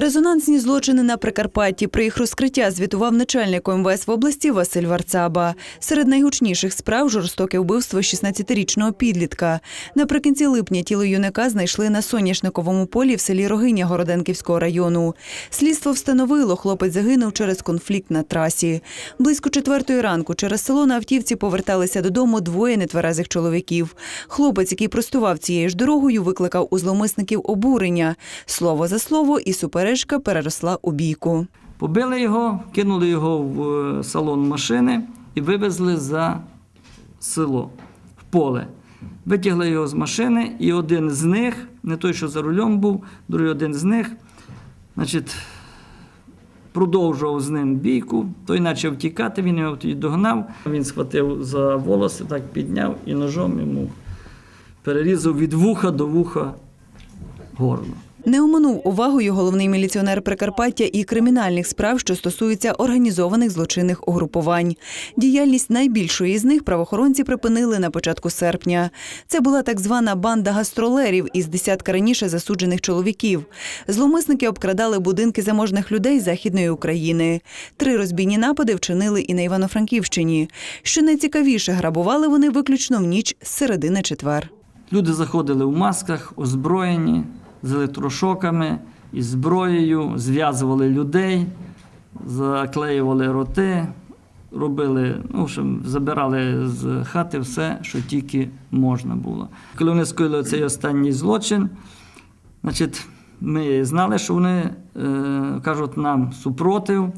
Резонансні злочини на Прикарпатті. Про їх розкриття звітував начальник МВС в області Василь Варцаба. Серед найгучніших справ жорстоке вбивство 16-річного підлітка. Наприкінці липня тіло юнака знайшли на соняшниковому полі в селі Рогиня Городенківського району. Слідство встановило, хлопець загинув через конфлікт на трасі. Близько четвертої ранку через село на автівці поверталися додому двоє нетверезих чоловіків. Хлопець, який простував цією ж дорогою, викликав у зловмисників обурення. Слово за слово, і суперечка переросла у бійку. Побили його, кинули його в е, салон машини і вивезли за село, в поле. Витягли його з машини, і один з них, не той, що за рулем був, другий один з них, значить, продовжував з ним бійку, той почав втікати, він його тоді догнав. Він схватив за волоси, так підняв і ножом йому перерізав від вуха до вуха горло. Не оминув увагою головний міліціонер Прикарпаття і кримінальних справ, що стосуються організованих злочинних угрупувань. Діяльність найбільшої з них правоохоронці припинили на початку серпня. Це була так звана банда гастролерів із десятка раніше засуджених чоловіків. Зловмисники обкрадали будинки заможних людей Західної України. Три розбійні напади вчинили і на Івано-Франківщині. Що найцікавіше, грабували вони виключно в ніч з середи на четвер. Люди заходили в масках, озброєні, з електрошоками, із зброєю, зв'язували людей, заклеювали роти, робили, ну, в забирали з хати все, що тільки можна було. Коли вони скоїли цей останній злочин, значить, ми знали, що вони е, кажуть нам супротив.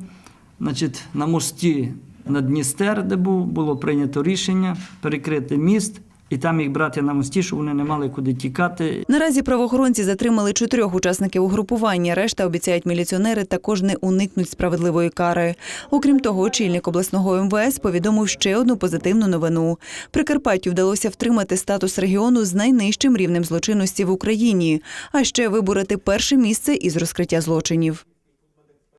Значить, на мості на Дністер, де був, було прийнято рішення перекрити міст і там їх брати на мості, щоб вони не мали куди тікати. Наразі правоохоронці затримали чотирьох учасників угрупування. Решта обіцяють міліціонери також не уникнуть справедливої кари. Окрім того, очільник обласного МВС повідомив ще одну позитивну новину. Прикарпаттю вдалося втримати статус регіону з найнижчим рівнем злочинності в Україні, а ще вибороти перше місце із розкриття злочинів.